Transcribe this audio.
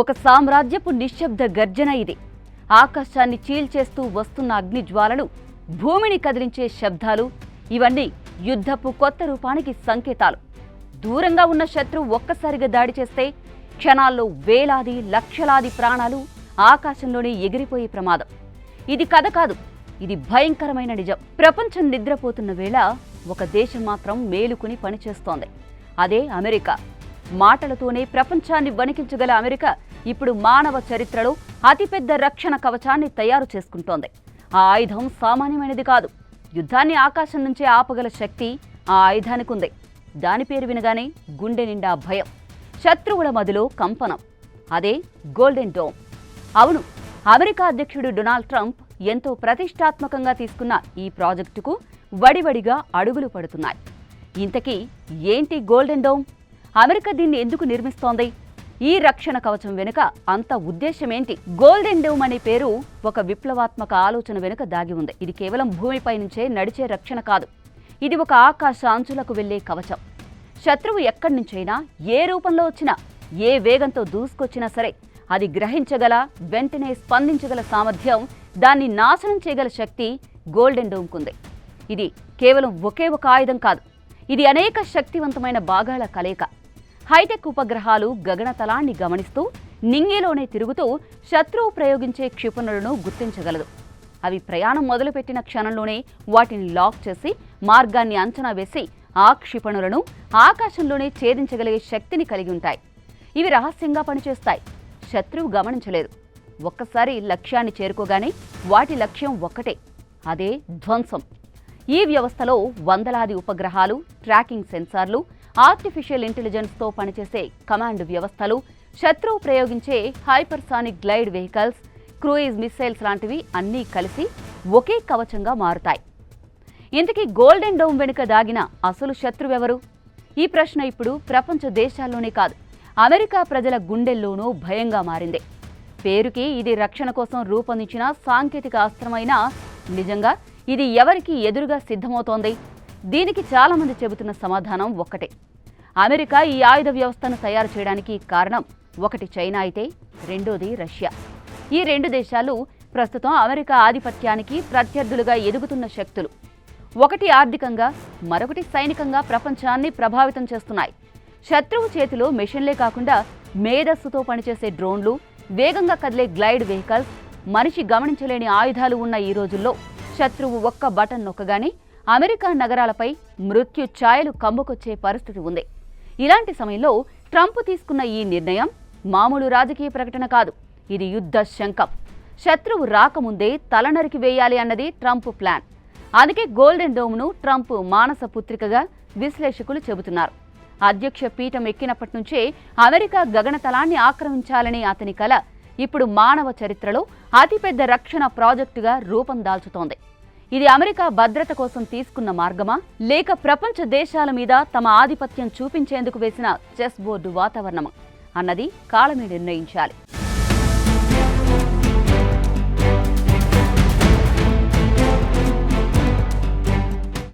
ఒక సామ్రాజ్యపు నిశ్శబ్ద గర్జన ఇది. ఆకాశాన్ని చీల్చేస్తూ వస్తున్న అగ్ని జ్వాలలు భూమిని కదిలించే శబ్దాలు ఇవన్నీ యుద్ధపు కొత్త రూపానికి సంకేతాలు. దూరంగా ఉన్న శత్రువు ఒక్కసారిగా దాడి చేస్తే క్షణాల్లో వేలాది లక్షలాది ప్రాణాలు ఆకాశంలోనే ఎగిరిపోయే ప్రమాదం. ఇది కథ కాదు ఇది భయంకరమైన నిజం. ప్రపంచం నిద్రపోతున్న వేళ ఒక దేశం మాత్రం మేలుకుని పనిచేస్తోంది. అదే అమెరికా. మాటలతోనే ప్రపంచాన్ని వణికించగల అమెరికా ఇప్పుడు మానవ చరిత్రలో అతిపెద్ద రక్షణ కవచాన్ని తయారు చేసుకుంటోంది. ఆ ఆయుధం సామాన్యమైనది కాదు. యుద్ధాన్ని ఆకాశం నుంచే ఆపగల శక్తి ఆ ఆయుధానికి ఉంది దాని పేరు వినగానే గుండె నిండా భయం. శత్రువుల మదిలో కంపనం. అదే గోల్డెన్ డోమ్. అవును అమెరికా అధ్యక్షుడు డొనాల్డ్ ట్రంప్ ఎంతో ప్రతిష్టాత్మకంగా తీసుకున్న ఈ ప్రాజెక్టుకు వడివడిగా అడుగులు పడుతున్నాయి. ఇంతకీ ఏంటి గోల్డెన్ డోమ్? అమెరికా దీన్ని ఎందుకు నిర్మిస్తోంది? ఈ రక్షణ కవచం వెనుక అంత ఉద్దేశమేంటి? గోల్డెన్ డోమ్ అనే పేరు ఒక విప్లవాత్మక ఆలోచన వెనుక దాగి ఉంది. ఇది కేవలం భూమిపై నుంచే నడిచే రక్షణ కాదు. ఇది ఒక ఆకాశ అంచులకు వెళ్ళే కవచం. శత్రువు ఎక్కడి నుంచైనా ఏ రూపంలో వచ్చినా ఏ వేగంతో దూసుకొచ్చినా సరే అది గ్రహించగల వెంటనే స్పందించగల సామర్థ్యం దాన్ని నాశనం చేయగల శక్తి గోల్డెన్ డోమ్కుంది. ఇది కేవలం ఒకే ఒక ఆయుధం కాదు. ఇది అనేక శక్తివంతమైన భాగాల కలయిక. హైటెక్ ఉపగ్రహాలు గగనతలాన్ని గమనిస్తూ నింగిలోనే తిరుగుతూ శత్రువు ప్రయోగించే క్షిపణులను గుర్తించగలదు. అవి ప్రయాణం మొదలుపెట్టిన క్షణంలోనే వాటిని లాక్ చేసి మార్గాన్ని అంచనా వేసి ఆ క్షిపణులను ఆకాశంలోనే ఛేదించగలిగే శక్తిని కలిగి ఉంటాయి. ఇవి రహస్యంగా పనిచేస్తాయి. శత్రువు గమనించలేదు. ఒక్కసారి లక్ష్యాన్ని చేరుకోగానే వాటి లక్ష్యం ఒక్కటే అదే ధ్వంసం. ఈ వ్యవస్థలో వందలాది ఉపగ్రహాలు ట్రాకింగ్ సెన్సార్లు ఆర్టిఫిషియల్ ఇంటెలిజెన్స్తో పనిచేసే కమాండ్ వ్యవస్థలు శత్రువు ప్రయోగించే hypersonic glide vehicles cruise missiles లాంటివి అన్నీ కలిసి ఒకే కవచంగా మారుతాయి. ఇంతకీ గోల్డెన్ డోమ్ వెనుక దాగిన అసలు శత్రువెవరు ఈ ప్రశ్న ఇప్పుడు ప్రపంచ దేశాల్లోనే కాదు అమెరికా ప్రజల గుండెల్లోనూ భయంగా మారింది. పేరుకి ఇది రక్షణ కోసం రూపొందించిన సాంకేతిక అస్త్రమైన? నిజంగా ఇది ఎవరికి ఎదురుగా సిద్ధమవుతోంది? దీనికి చాలామంది చెబుతున్న సమాధానం ఒక్కటే. అమెరికా ఈ ఆయుధ వ్యవస్థను తయారు చేయడానికి కారణం ఒకటి చైనా అయితే రెండోది రష్యా. ఈ రెండు దేశాలు ప్రస్తుతం అమెరికా ఆధిపత్యానికి ప్రత్యర్థులుగా ఎదుగుతున్న శక్తులు. ఒకటి ఆర్థికంగా మరొకటి సైనికంగా ప్రపంచాన్ని ప్రభావితం చేస్తున్నాయి. శత్రువు చేతిలో మెషిన్లే కాకుండా మేధస్సుతో పనిచేసే డ్రోన్లు వేగంగా కదిలే గ్లైడ్ వెహికల్స్ మనిషి గమనించలేని ఆయుధాలు ఉన్న ఈ రోజుల్లో శత్రువు ఒక్క బటన్ నొక్కగానే అమెరికా నగరాలపై మృత్యు ఛాయలు కమ్ముకొచ్చే పరిస్థితి ఉంది. ఇలాంటి సమయంలో ట్రంప్ తీసుకున్న ఈ నిర్ణయం మామూలు రాజకీయ ప్రకటన కాదు. ఇది యుద్ధ శంఖం. శత్రువు రాకముందే తలనరికి వేయాలి అన్నది ట్రంప్ ప్లాన్. అందుకే గోల్డెన్ డోమ్ను ట్రంప్ మానస పుత్రికగా విశ్లేషకులు చెబుతున్నారు. అధ్యక్ష పీఠం ఎక్కినప్పటి నుంచే అమెరికా గగనతలాన్ని ఆక్రమించాలనే అతని కల ఇప్పుడు మానవ చరిత్రలో అతిపెద్ద రక్షణ ప్రాజెక్టుగా రూపం దాల్చుతోంది. ఇది అమెరికా భద్రత కోసం తీసుకున్న మార్గమా? లేక ప్రపంచ దేశాల మీద తమ ఆధిపత్యం చూపించేందుకు వేసిన చెస్ బోర్డు వాతావరణమా? అన్నది కాలమే నిర్ణయించాలి.